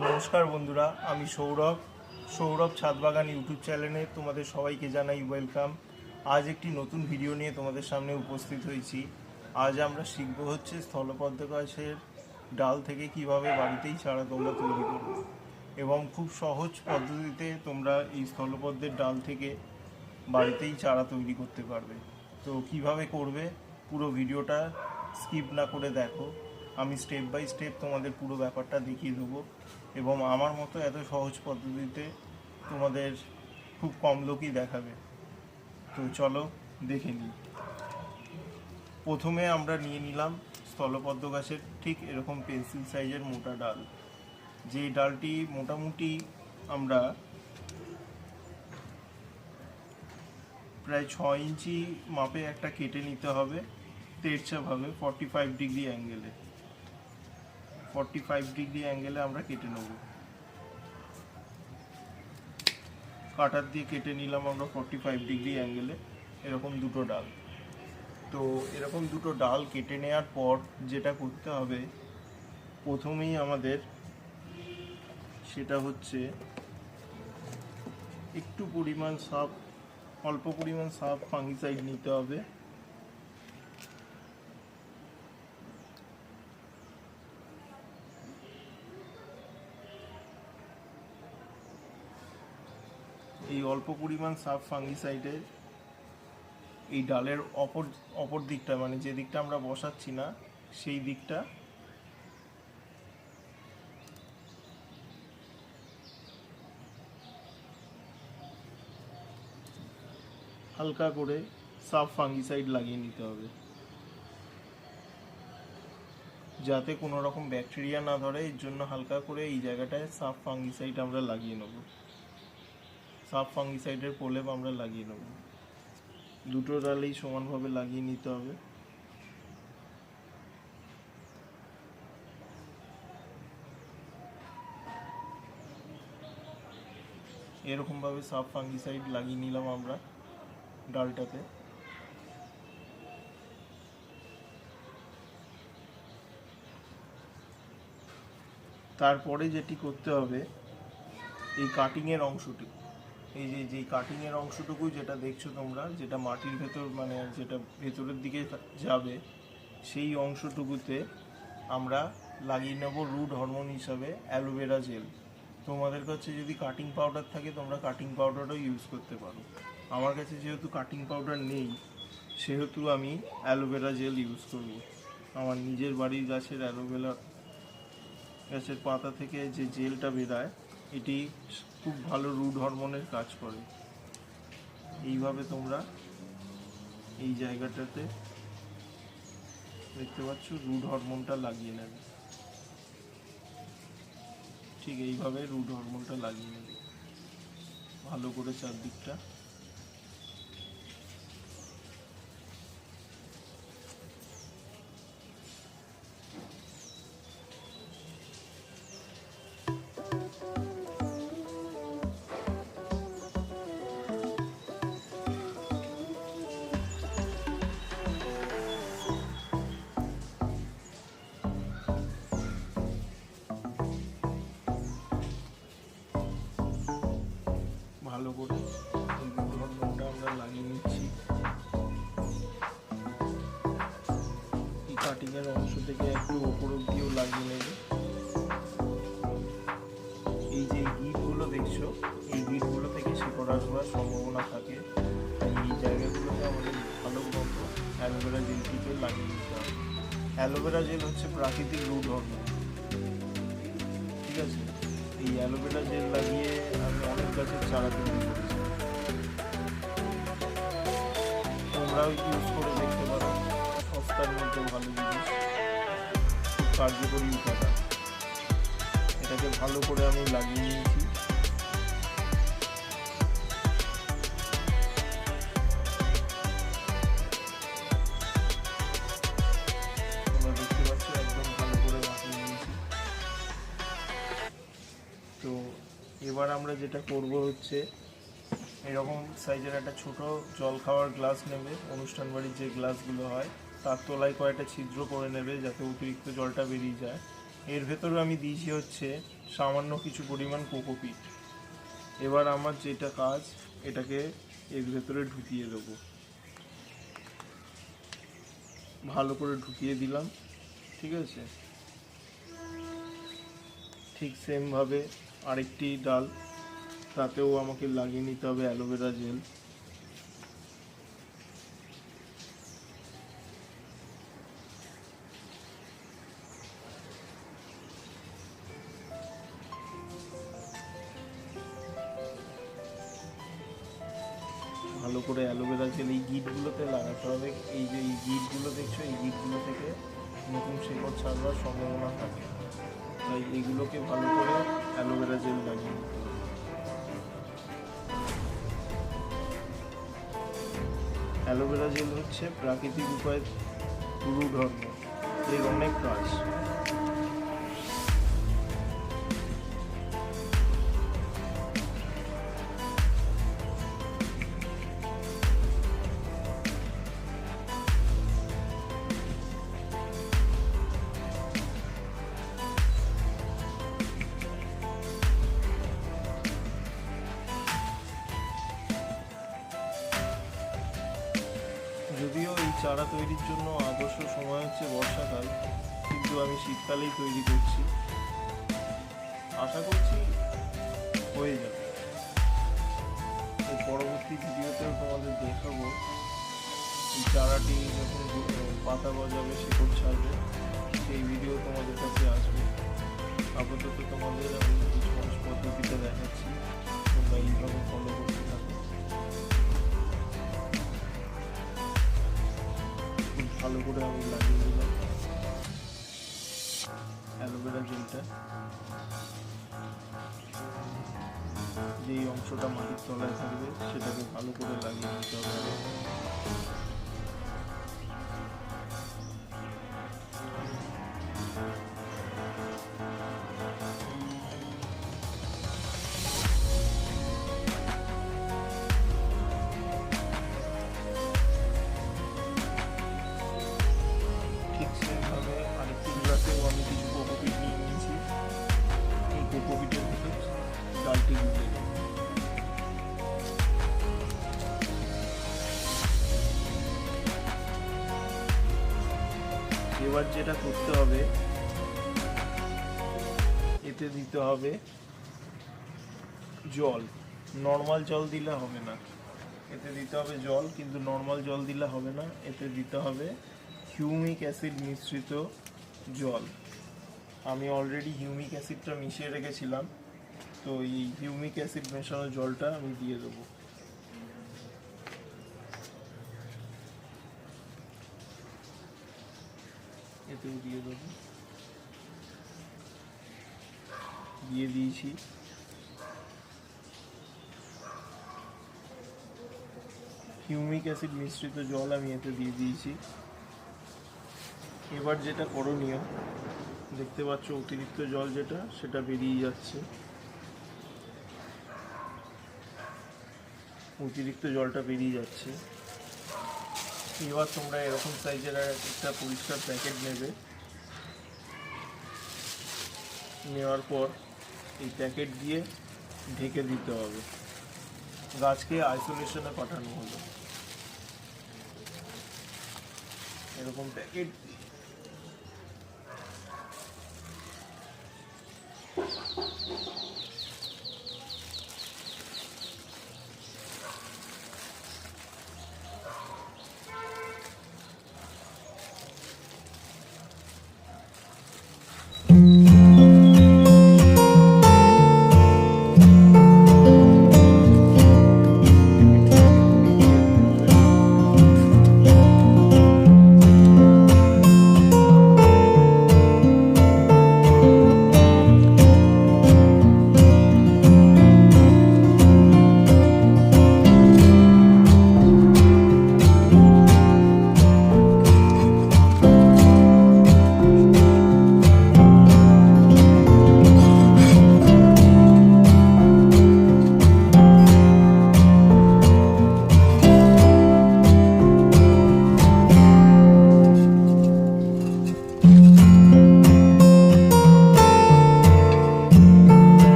নমস্কার বন্ধুরা, আমি সৌরভ। সৌরভ ছাদবাগান ইউটিউব চ্যানেলে তোমাদের সবাইকে জানাই ওয়েলকাম। আজ একটি নতুন ভিডিও নিয়ে তোমাদের সামনে উপস্থিত হয়েছি। আজ আমরা শিখব হচ্ছে স্থলপদ্ম গাছের ডাল থেকে কীভাবে বাড়িতেই চারা তোমরা তৈরি করবে। এবং খুব সহজ পদ্ধতিতে তোমরা এই স্থলপদ্মের ডাল থেকে বাড়িতেই চারা তৈরি করতে পারবে। তো কীভাবে করবে পুরো ভিডিওটা স্কিপ না করে দেখো। আমি স্টেপ বাই স্টেপ তোমাদের পুরো ব্যাপারটা দেখিয়ে দেবো। এবং আমার মতো এত সহজ পদ্ধতিতে তোমাদের খুব কম লোকই দেখাবে। তো চলো, দেখে নিই। প্রথমে আমরা নিয়ে নিলাম স্থলপদ্ম গাছের ঠিক এরকম পেন্সিল সাইজের মোটা ডাল। যে ডালটি মোটামুটি আমরা প্রায় ছ ইঞ্চি মাপে একটা কেটে নিতে হবে তেরছাভাবে ফর্টি ফাইভ ডিগ্রি অ্যাঙ্গেলে ফর্টি ফাইভ ডিগ্রি অ্যাঙ্গেলে আমরা কেটে নেব। কাটার দিয়ে কেটে নিলাম আমরা ফর্টি ফাইভ ডিগ্রি অ্যাঙ্গেলে এরকম দুটো ডাল। তো এরকম দুটো ডাল কেটে নেওয়ার পর যেটা করতে হবে, প্রথমেই আমাদের সেটা হচ্ছে একটু পরিমাণ সাপ, অল্প পরিমাণ সাপ ফাঙ্গিসাইড নিতে হবে। এই অল্প পরিমাণ সাব ফাঙ্গিসাইডে এই ডালের অপর অপর দিকটা মানে যে দিকটা আমরা বসাচ্ছি না, সেই দিকটা হালকা করে সাব ফাঙ্গিসাইড লাগিয়ে নিতে হবে। যাতে কোনো রকম ব্যাকটেরিয়া না ধরে, এর জন্য হালকা করে এই জায়গাটায় সাব ফাঙ্গিসাইড আমরা লাগিয়ে নেব। সাব ফাঙ্গিসাইডের প্রলেপ আমরা লাগিয়ে নেব। দুটো ডালেই সমানভাবে লাগিয়ে নিতে হবে। এরকমভাবে সাব ফাঙ্গিসাইড লাগিয়ে নিলাম আমরা ডালটাতে। তারপরে যেটি করতে হবে, এই কাটিংয়ের অংশটি। এই যে যে কাটিংয়ের অংশটুকু যেটা দেখছ তোমরা, যেটা মাটির ভেতর মানে যেটা ভেতরের দিকে যাবে, সেই অংশটুকুতে আমরা লাগিয়ে নেব রুট হরমোন হিসাবে অ্যালোভেরা জেল তোমাদের কাছে যদি কাটিং পাউডার থাকে, তোমরা কাটিং পাউডারও ইউজ করতে পারো। আমার কাছে যেহেতু কাটিং পাউডার নেই, সেহেতু আমি অ্যালোভেরা জেল ইউজ করব। আমার নিজের বাড়ির গাছের অ্যালোভেরা গাছের পাতা থেকে যে জেলটা বেরায় এটি খুব ভালো রুট হরমোনের কাজ করে। এইভাবে তোমরা এই জায়গাটাতে দেখতে পাচ্ছ রুট হরমোনটা লাগিয়ে নেবে। ঠিক এইভাবে রুট হরমোনটা লাগিয়ে নেবে। ভালো করে চারদিকটা থেকে একটু ওপর অব্দিও লাগিয়ে নেবে। এই যে গিটগুলো দেখছ, এই গিটগুলো থেকে শিকড় আসবার সম্ভাবনা থাকে। এই জায়গাগুলোতে আমাদের ভালো মতো অ্যালোভেরা জেলটিকে লাগিয়ে নিতে হবে। অ্যালোভেরা জেল হচ্ছে প্রাকৃতিক রুট হরমোন ঠিক আছে? এই অ্যালোভেরা জেল লাগিয়ে আমি অনেক গাছের চারা তৈরি করেছি। তোমরাও ইউজ করে দেখতে পারো। সস্তার মধ্যে ভালো জিনিস। কার্যকরী উপাদান। এটাকে ভালো করে আমি লাগিয়ে নিয়েছি। তো এবার আমরা যেটা করব হচ্ছে, এরকম সাইজের একটা ছোট জল খাওয়ার গ্লাস নেবে। অনুষ্ঠান বাড়ির যে গ্লাসগুলো হয় তার তলায় কয়েকটা ছিদ্র করে নেবে যাতে অতিরিক্ত জলটা বেরিয়ে যায়। এর ভেতরে আমি দিয়েছি হচ্ছে সামান্য কিছু পরিমাণ কোকোপিট। এবার আমার যেটা কাজ, এটাকে এর ভেতরে ঢুকিয়ে দেবো। ভালো করে ঢুকিয়ে দিলাম, ঠিক আছে? ঠিক সেমভাবে আরেকটি ডাল, তাতেও আমাকে লাগিয়ে নিতে হবে অ্যালোভেরা জেল। এই লাগাতে হবে। এই যে এই গিটগুলো দেখছ, এই গিটগুলো থেকে নতুন শেকড় ছাড়বার সম্ভাবনা থাকে। তাই এগুলোকে ভালো করে অ্যালোভেরা জেল লাগিয়ে হবে। অ্যালোভেরা জেল হচ্ছে প্রাকৃতিক উপায়ে গুরু ধর্ম এর অনেক কাজ। চারা তৈরির জন্য আদর্শ সময় হচ্ছে বর্ষাকাল, কিন্তু আমি শীতকালেই তৈরি করছি। আশা করছি হয়ে যাবে। এর পরবর্তী ভিডিওতেও তোমাদের দেখাবো চারাটি যখন পাতা গজাবে, শিকড় ছাড়বে, সেই ভিডিও তোমাদের কাছে আসবে। আপাতত তোমাদের আমি কিছু পদ্ধতিটা দেখাচ্ছি, তোমরা এইভাবে ফলো করতে থাকো। ভালো করে আমি লাগিয়ে দিলাম। অ্যালোভেরা জেলটা। যেই অংশটা মাটির তলায় থাকবে, সেটাকে ভালো করে লাগিয়ে দিতে হবে। এবার যেটা করতে হবে, এতে দিতে হবে জল। নর্মাল জল দিলে হবে না। এতে দিতে হবে জল, কিন্তু নর্মাল জল দিলে হবে না। এতে দিতে হবে হিউমিক অ্যাসিড মিশ্রিত জল। আমি অলরেডি হিউমিক অ্যাসিডটা মিশিয়ে রেখেছিলাম, তো এই হিউমিক অ্যাসিড মেশানো জলটা আমি দিয়ে দেবো। এতেও দিয়ে দেবো। দিয়ে দিয়েছি। হিউমিক অ্যাসিড মিশ্রিত জল আমি এতে দিয়ে দিয়েছি। এবার যেটা করণীয়, দেখতে পাচ্ছ অতিরিক্ত জল যেটা, সেটা বেরিয়ে যাচ্ছে। অতিরিক্ত জলটা বেরিয়ে যাচ্ছে। এবার তোমরা এরকম সাইজের একটা পরিষ্কার প্যাকেট নেবে। নেওয়ার পর এই প্যাকেট দিয়ে ঢেকে দিতে হবে। গাছকে আইসোলেশনে পাঠানো হলো। এরকম প্যাকেট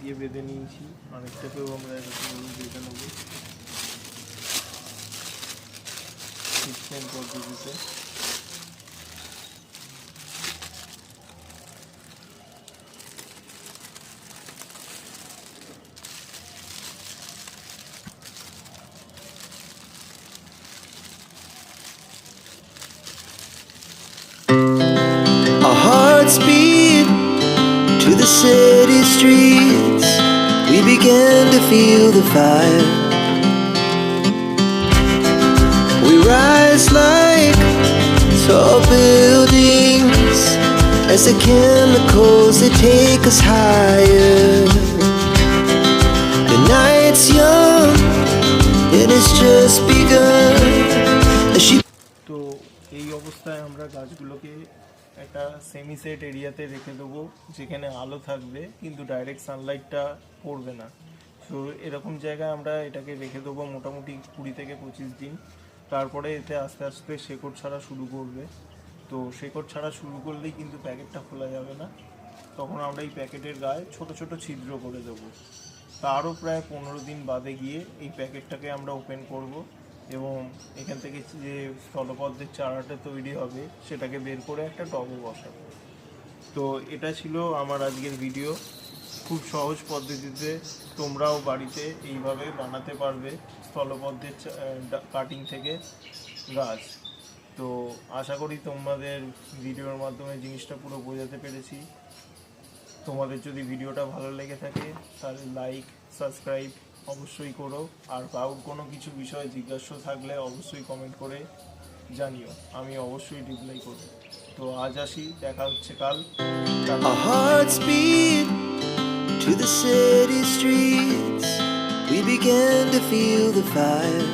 দিয়ে বেঁধে নিয়েছি। অনেকটাকেও আমরা এরকম বেঁধে নেব। সিস্টেম পদ্ধতিতে। Beat to the city. began to feel the fire. We rise like tall buildings as the chemicals they take us higher. The night's young and it's just begun. As she তো এই অবস্থায় আমরা গাছগুলোকে একটা semi set এরিয়াতে রেখে দেবো, যেখানে আলো থাকবে, কিন্তু ডাইরেক্ট সানলাইটটা পড়বে না। তো এরকম জায়গায় আমরা এটাকে রেখে দেবো মোটামুটি কুড়ি থেকে পঁচিশ দিন। তারপরে এতে আস্তে আস্তে শেকড় ছাড়া শুরু করবে। তো শেকড় ছাড়া শুরু করলেই কিন্তু প্যাকেটটা খোলা যাবে না। তখন আমরা এই প্যাকেটের গায়ে ছোট ছোট ছিদ্র করে দেবো। তারও প্রায় পনেরো দিন বাদে গিয়ে এই প্যাকেটটাকে আমরা ওপেন করব। এবং এখান থেকে যে স্থলপদ্মের চারাটা তৈরি হবে, সেটাকে বের করে একটা টবে বসাবো। তো এটা ছিল আমার আজকের ভিডিও খুব সহজ পদ্ধতিতে তোমরাও বাড়িতে এইভাবে বানাতে পারবে স্থলপদ্মের কাটিং থেকে গাছ। তো আশা করি তোমাদের ভিডিওর মাধ্যমে জিনিসটা পুরো বোঝাতে পেরেছি। তোমাদের যদি ভিডিওটা ভালো লেগে থাকে, তাহলে লাইক সাবস্ক্রাইব অবশ্যই করো আর কাউর কোনো কিছু বিষয়ে জিজ্ঞাসা থাকলে অবশ্যই কমেন্ট করে জানিও আমি অবশ্যই রিপ্লাই করব তো আজ আসি দেখা হচ্ছে কাল to the city streets. We began to feel the fire.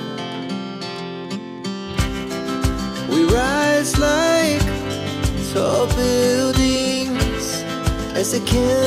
We rise like tall buildings as the candle.